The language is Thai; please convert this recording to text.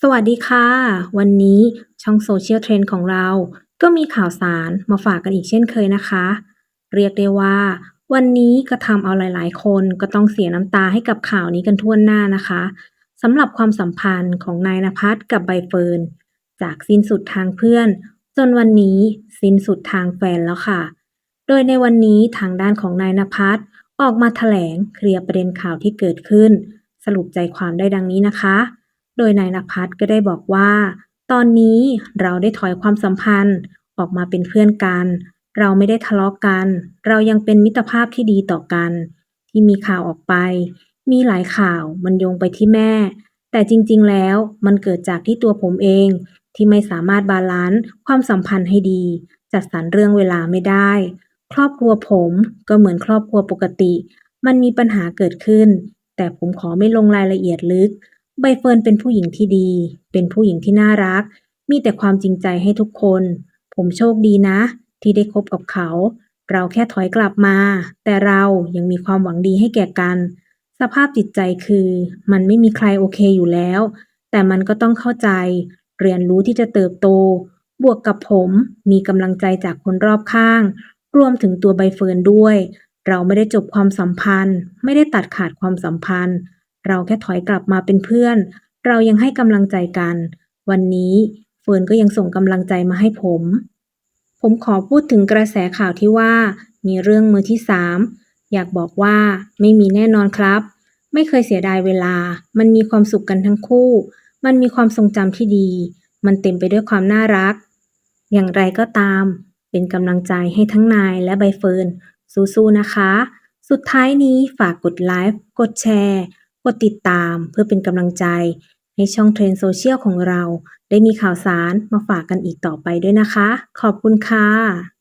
สวัสดีค่ะ วันนี้ช่องโซเชียลเทรนด์ของเรา ก็มีข่าวสารมาฝากกันอีกเช่นเคยนะคะ เรียกได้ว่า วันนี้ก็ทำเอาหลาย ๆ คนก็ต้องเสียน้ำตาให้กับข่าวนี้กันทั่วหน้านะคะสำหรับความสัมพันธ์ของนายณภัสกับใบเฟิร์นจากสิ้นสุดทางเพื่อน จนวันนี้สิ้นสุดทางแฟนแล้วค่ะ โดยในวันนี้ทางด้านของนายณภัสออกมาแถลงเคลียร์ประเด็นข่าวที่เกิดขึ้น สรุปใจความได้ดังนี้นะคะ โดยนายณภัสก็ได้บอกว่า ตอนนี้เราได้ถอยความสัมพันธ์ออกมาเป็นเพื่อนกัน เราไม่ได้ทะเลาะกัน เรายังเป็นมิตรภาพที่ดีต่อกัน ที่มีข่าวออกไป มีหลายข่าวมันโยงไปที่แม่ แต่จริงๆแล้วมันเกิดจากที่ตัวผมเองที่ไม่สามารถบาลานซ์ความสัมพันธ์ให้ดี จัดสรรเรื่องเวลาไม่ได้ ครอบครัวผมก็เหมือนครอบครัวปกติ มันมีปัญหาเกิดขึ้น แต่ผมขอไม่ลงรายละเอียดลึก ใบเฟิร์นเป็นผู้หญิงที่ดี เป็นผู้หญิงที่น่ารัก มีแต่ความจริงใจให้ทุกคน ผมโชคดีนะ ที่ได้คบกับเขา เราแค่ถอยกลับมา แต่เรายังมีความหวังดีให้แก่กัน สภาพจิตใจคือ มันไม่มีใครโอเคอยู่แล้ว แต่มันก็ต้องเข้าใจ เรียนรู้ที่จะเติบโต บวกกับผมมีกำลังใจจากคนรอบข้าง รวมถึงตัวใบเฟิร์นด้วย เราไม่ได้จบความสัมพันธ์ ไม่ได้ตัดขาดความสัมพันธ์ เราแค่ถอยกลับมาเป็นเพื่อน เรายังให้กำลังใจกัน วันนี้เฟิร์นก็ยังส่งกำลังใจมาให้ผม ผมขอพูดถึงกระแสข่าวที่ว่า มีเรื่องมือที่สามอยากบอกว่าไม่มีแน่นอนครับ ไม่เคยเสียดายเวลา มันมีความสุขกันทั้งคู่ มันมีความทรงจำที่ดี มันเต็มไปด้วยความน่ารัก อย่างไรก็ตาม เป็นกำลังใจให้ทั้งนายและใบเฟิร์นสู้ๆนะคะ สุดท้ายนี้ฝากกดไลค์กดแชร์ กดติดตามเพื่อเป็นกำลังใจ ให้ช่องเทรนด์โซเชียลของเรา ได้มีข่าวสารมาฝากกันอีกต่อไปด้วยนะคะ ขอบคุณค่ะ